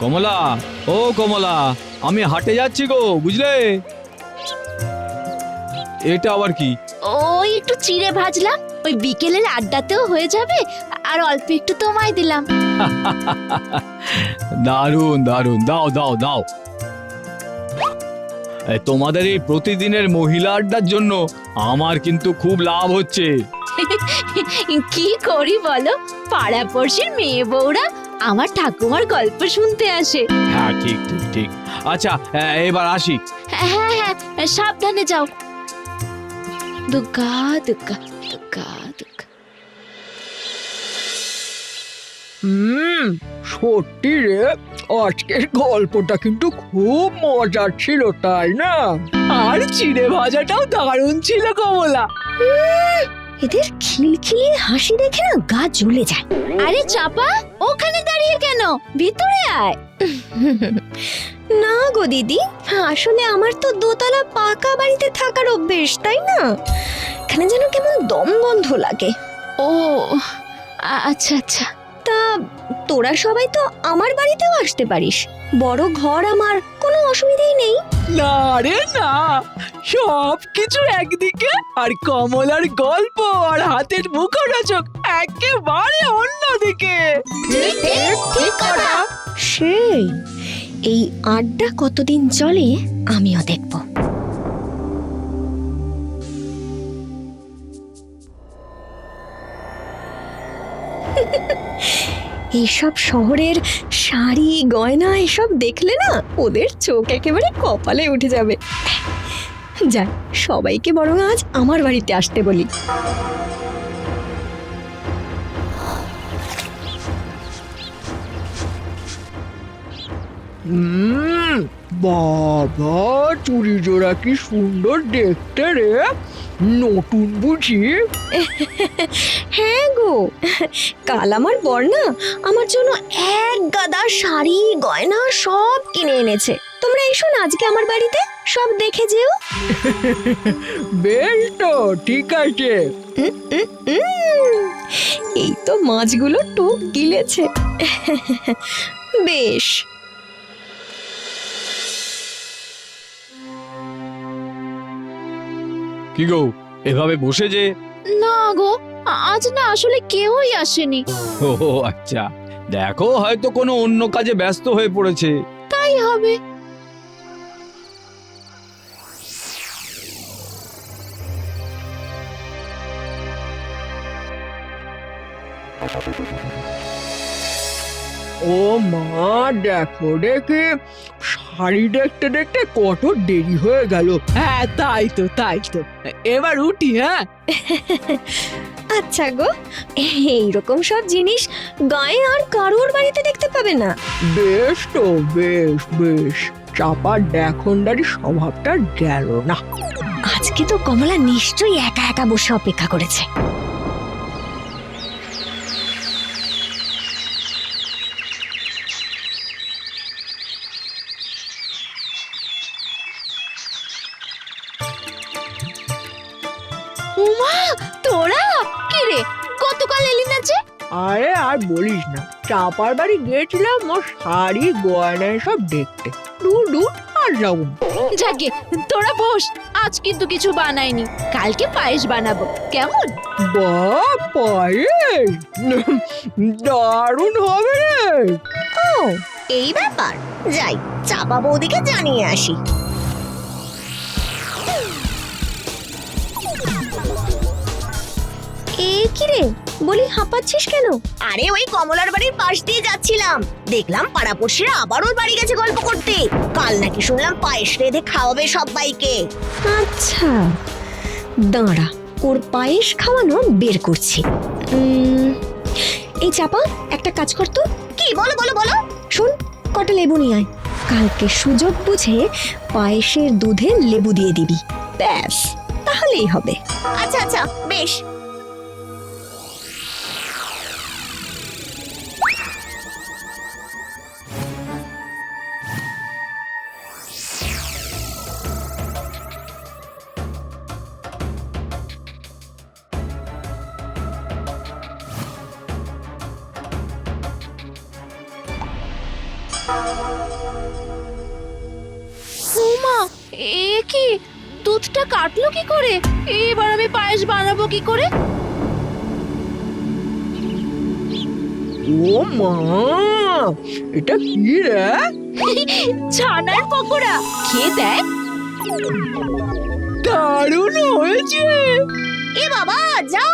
কমলা ও কমলা আমি হাটে যাচ্ছি গো বুঝলে? এটা আবার কি? ওই একটু চিড়ে ভাজলাম ওই বিকেলের আড্ডাতেও হয়ে যাবে আর অল্প একটু তোমায় দিলাম। দারুণ দারুণ দাও দাও দাও। তোমাদের এই প্রতিদিনের মহিলা আড্ডার জন্য আমার কিন্তু খুব লাভ হচ্ছে। কি করি বলো? পাড়া পড়শির মেয়ে বউরা আমার ঠাকুমার গল্প শুনতে আসে। হ্যাঁ ঠিক ঠিক ঠিক। আচ্ছা এবার আসি। হ্যাঁ হ্যাঁ হ্যাঁ সাবধানে যাও। দুর্গা দুর্গা দুর্গা দুর্গা হুম সত্যি রে আজকের গল্পটা কিন্তু খুব মজার ছিল তাই না? আর চিড়ে ভাজাটাও দারুণ ছিল কমলা। এদের খিলখিলি হাসি দেখে না গা জ্বলে যায়। আরে চাপা ওখানে কেন ভিতরে আয়। না গো দিদি আসলে আমার তো দোতলা পাকা বাড়িতে থাকার অভ্যেস তাই না? এখানে যেন কেমন দম বন্ধ লাগে। ও আচ্ছা আচ্ছা। তা তোরা সবাই তো আমার বাড়িতেও আসতে পারিস। বড় ঘর আমার কোনো অসুবিধাই নেই। না রে না। সব কিছু একদিকে আর কমলার গল্প আর হাতের মুখরোচক একেবারে অন্যদিকে। সেই এই আড্ডা কতদিন চলে আমিও দেখব। এইসব শহরের শাড়ি, গয়না, এসব দেখলে না ওদের চোখ একেবারে কপালে উঠে যাবে। যাই সবাইকে বরং আজ আমার বাড়িতে আসতে বলি। হুম বাবা চুরি জোড়া কি সুন্দর দেখতে রে। নতুন বুঝি? হ্যাঁ গো কাল আমার বর না আমার জন্য এক গাদা শাড়ি গয়না সব কিনে এনেছে। তোমরা এসো না আজকে আমার বাড়িতে সব দেখে যেও। বেশ তো ঠিক আছে। এই তো মাছগুলো টোপ গিলেছে। বেশ কি গো এভাবে বসে যে? না গো আজ না আসলে কেউই আসেনি। ও আচ্ছা। দেখো হয়তো কোনো অন্য কাজে ব্যস্ত হয়ে পড়েছে। তাই হবে। ও মা দেখো দেখে শাড়ি দেখতে দেখতে কত দেরি হয়ে গেল। হ্যাঁ তাই তো তাই তো। এবার উঠি হ্যাঁ? আচ্ছা গো এইরকম সব জিনিস গায়ে আর কারোর বাড়িতে দেখতে পাবে না। বেশ তো বেশ বেশ। চাপার দেখনদারি স্বভাবটা গেল না। আজকে তো কমলা নিশ্চয়ই একা একা বসে অপেক্ষা করেছে। উমা তোরা? কি রে কতকাল এলি না যে? আরে আর বলিস না চাপার বাড়ি গিয়েছিলাম ওর শাড়ি গয়না সব দেখতে। দূর দূর আর যাব না। যাকে তোরা বস আজ কিন্তু কিছু বানাইনি কালকে পায়েস বানাবো কেমন? বা পায়েস? দারুণ হবে রে। ও এই ব্যাপার যাই চাপা বৌদিকে জানিয়ে আসি। এ কি রে বলি হাঁপাচ্ছিস কেন? আরে ওই কমলার বাড়ির পাশ দিয়ে যাচ্ছিলাম। দেখলাম পাড়াপড়শিরা আবার ওর বাড়ি গেছে গল্প করতে। কাল নাকি শুনলাম পায়েস রেঁধে খাওয়াবে সবাইকে। আচ্ছা। দাঁড়া ওর পায়েস খাওয়ানো বের করছি। উম, এই চাপা একটা কাজ কর তো। কি বলো বলো বলো। শোন কটা লেবু নিয়ে আয়। কালকে সুযোগ বুঝে পায়েসের দুধে লেবু দিয়ে দিবি। ব্যাস তাহলেই হবে। আচ্ছা আচ্ছা বেশ। এ কি? দুধটা কাটলো কি করে? এবার আমি পায়েস বানাবো কি করে? ও মা এটা কি রে? ছানার পকোড়া। খেয়ে দেখ। দারুণ হয়েছে। এ বাবা যা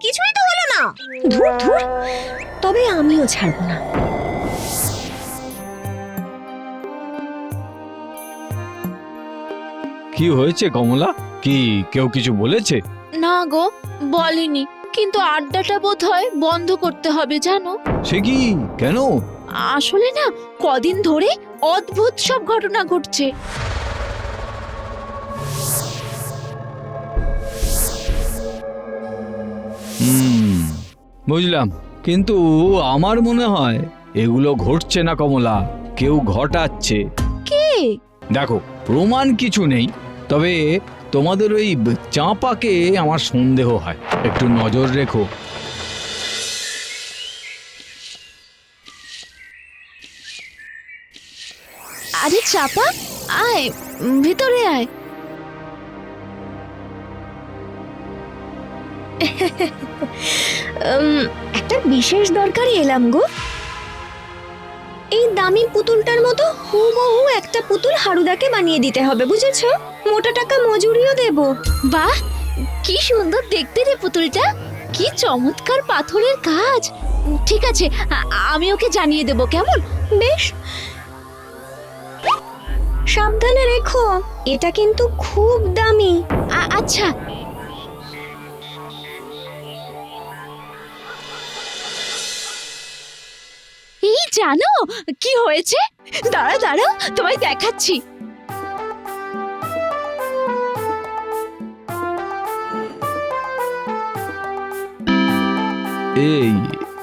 কিছুই তো হলো না। ধুর ধুর। তবে আমিও ছাড়বো না। কি হয়েছে কমলা? কি কেউ কিছু বলেছে? না গো বলেনি। কিন্তু আড্ডাটা বোধ হয় বন্ধ করতে হবে জানো? সে কি? কেন? আসলে না কদিন ধরে অদ্ভুত সব ঘটনা ঘটছে। হুম বুঝলাম। কিন্তু আমার মনে হয় এগুলো ঘটছে না কমলা কেউ ঘটাচ্ছে। কে? দেখো প্রমাণ কিছু নেই। তবে তোমাদের ওই চাঁপাকে আমার সন্দেহ হয়। একটু নজর রেখো। আরে চাপা, আয়, ভিতরে আয়। একটা বিশেষ দরকারে এলাম গো। এই দামি পুতুলটার মতো হুবহু একটা পুতুল হারুদাকে বানিয়ে দিতে হবে, বুঝেছ? মোটা টাকা মজুরিও দেব। বাহ, কি সুন্দর দেখতে রে পুতুলটা। কি চমৎকার পাথরের কাজ। ঠিক আছে আমি ওকে জানিয়ে দেব, কেমন? বেশ। সাবধানে রেখো, এটা কিন্তু খুব দামি। আচ্ছা জানো? কি হয়েছে? দাঁড়া দাঁড়া তোমায় দেখাচ্ছি। এই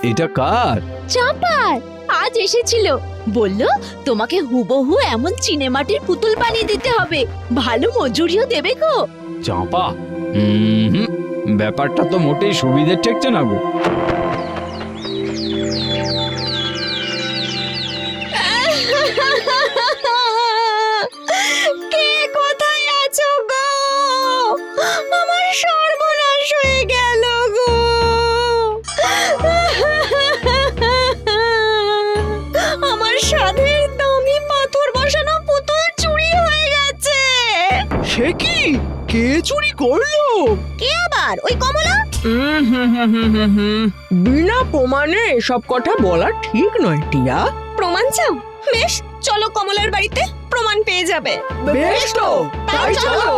এটা কার? চাপার আজ এসেছিল। বলল তোমাকে হুবহু এমন চিনেমাটির পুতুল বানিয়ে দিতে হবে। ভালো মজুরিও দেবে গো। চাঁপা? ব্যাপারটা তো মোটেই সুবিধে ঠেকছে না গো। সর্বনাশ হয়ে গেল গো। আমার সাধের দামি পাথর বসানো পুতুল চুরি হয়ে গেছে। সে কি? কে চুরি করল? কে আবার? ওই কমলা? উম হুম হুম হুম হুম হুম। বিনা প্রমাণে এসব কথা বলা ঠিক নয় টিয়া। প্রমাণ চাও? বেশ চলো কমলার বাড়িতে প্রমাণ পেয়ে যাবে। বেশ তো তাই চলো।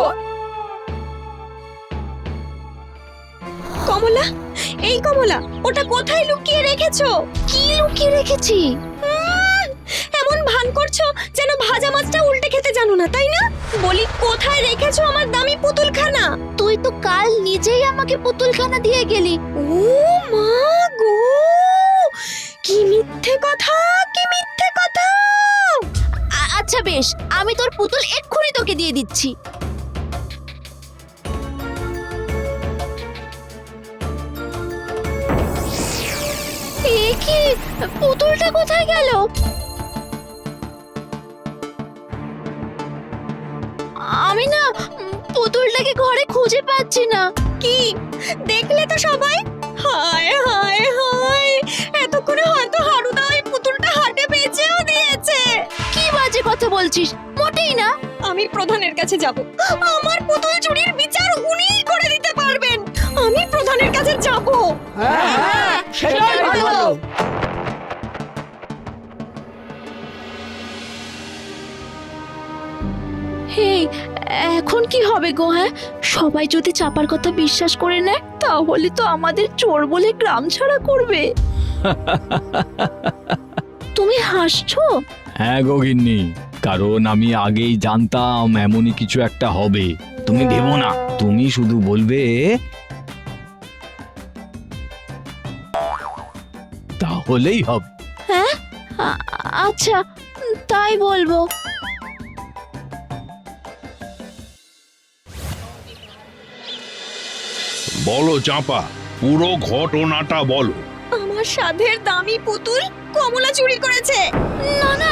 কমলা? এই কমলা ওটা কোথায় লুকিয়ে রেখেছো? কি লুকিয়ে রেখেছি? এমন ভান করছ যেন ভাজা মাছটা উল্টে খেতে জানো না তাই না? বলি কোথায় রেখেছো আমার দামি পুতুলখানা? তুই তো কাল নিজেই আমাকে পুতুলখানা দিয়ে গেলি। ও মা গো কি মিথ্যে কথা কি মিথ্যে কথা! আচ্ছা বেশ আমি তোর পুতুল এক্ষুনি তোকে দিয়ে দিচ্ছি। কি? পুতুলটা কোথায় গেল? আমি না পুতুলটাকে ঘরে খুঁজে পাচ্ছি না। কি? দেখলে তো সবাই? হায় হায় হায়! এতক্ষণে হয়তো হারুদা ওই পুতুলটা হাটে বেচেও দিয়েছে। কি বাজে কথা বলছিস? মোটেই না। আমি প্রধানের কাছে যাব। আমার পুতুল চুরির বিচার উনিই করে দিতে পারবেন। আমি প্রধানের কাছে যাব। হ্যাঁ হ্যাঁ সেটাই ভালো। এখন কি হবে গো হ্যাঁ? সবাই যদি চাপার কথা বিশ্বাস করে নেয় তাহলে তো আমাদের চোর বলে গ্রাম ছাড়া করবে। তুমি হাসছো? হ্যাঁ গগিন্নি কারণ আমি আগেই জানতাম এমনই কিছু একটা হবে। তুমি ভেবো না তুমি শুধু বলবে তাহলেই হবে। আ- আচ্ছা তাই বলব। বলো চাঁপা পুরো ঘটনাটা বলো। আমার সাধের দামি পুতুল কমলা চুরি করেছে। না না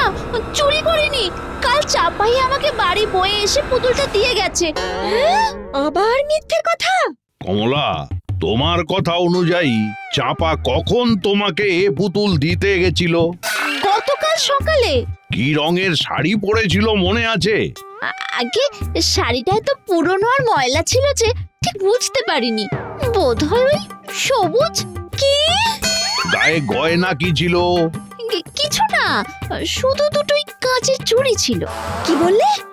চুরি করিনি। কাল চাপাই আমাকে বাড়ি বয়ে এসে পুতুলটা দিয়ে গেছে। আবার মিথ্যে কথা? কমলা তোমার কথা অনুযায়ী চাপা কখন তোমাকে এ পুতুল দিতে গেছিল? গতকাল সকালে। কি রঙের শাড়ি পরেছিল মনে আছে? আগে শাড়িটা এত পুরনো আর ময়লা ছিল যে ঠিক বুঝতে পারিনি। বোধ হয় ওই সবুজ? কি? গায়ে গয়না কি ছিল? কি- কিছু না শুধু দুটোই কাঁচের চুড়ি ছিল। কি বললে?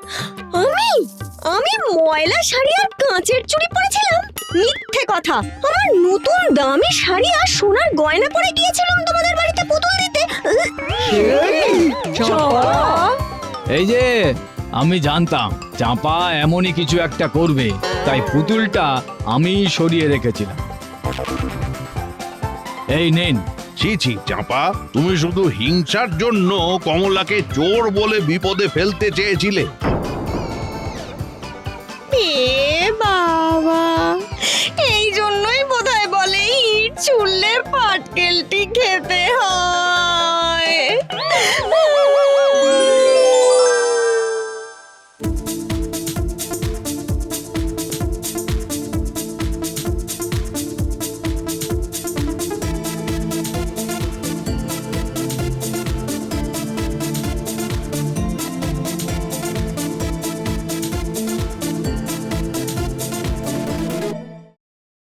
আমি? আমি ময়লা শাড়ি আর কাঁচের চুড়ি পরেছিলাম। মিথ্যে কথা। আমার নতুন দামি শাড়ি আর সোনার গয়না পরে গিয়েছিলাম তোমাদের বাড়িতে পুতুল দিতে। এই যে আমি জানতাম চাঁপা এমনই কিছু একটা করবে তাই পুতুলটা আমি সরিয়ে রেখেছিলাম। এই নেন। ছি ছি চাপা তুমি শুধু হিংসার জন্য কমলাকে চোর বলে বিপদে ফেলতে চেয়েছিলে। বাবা এই জন্যই বোধহয় বলে ইট ছুললে পাটকেলটি খেতে হয়।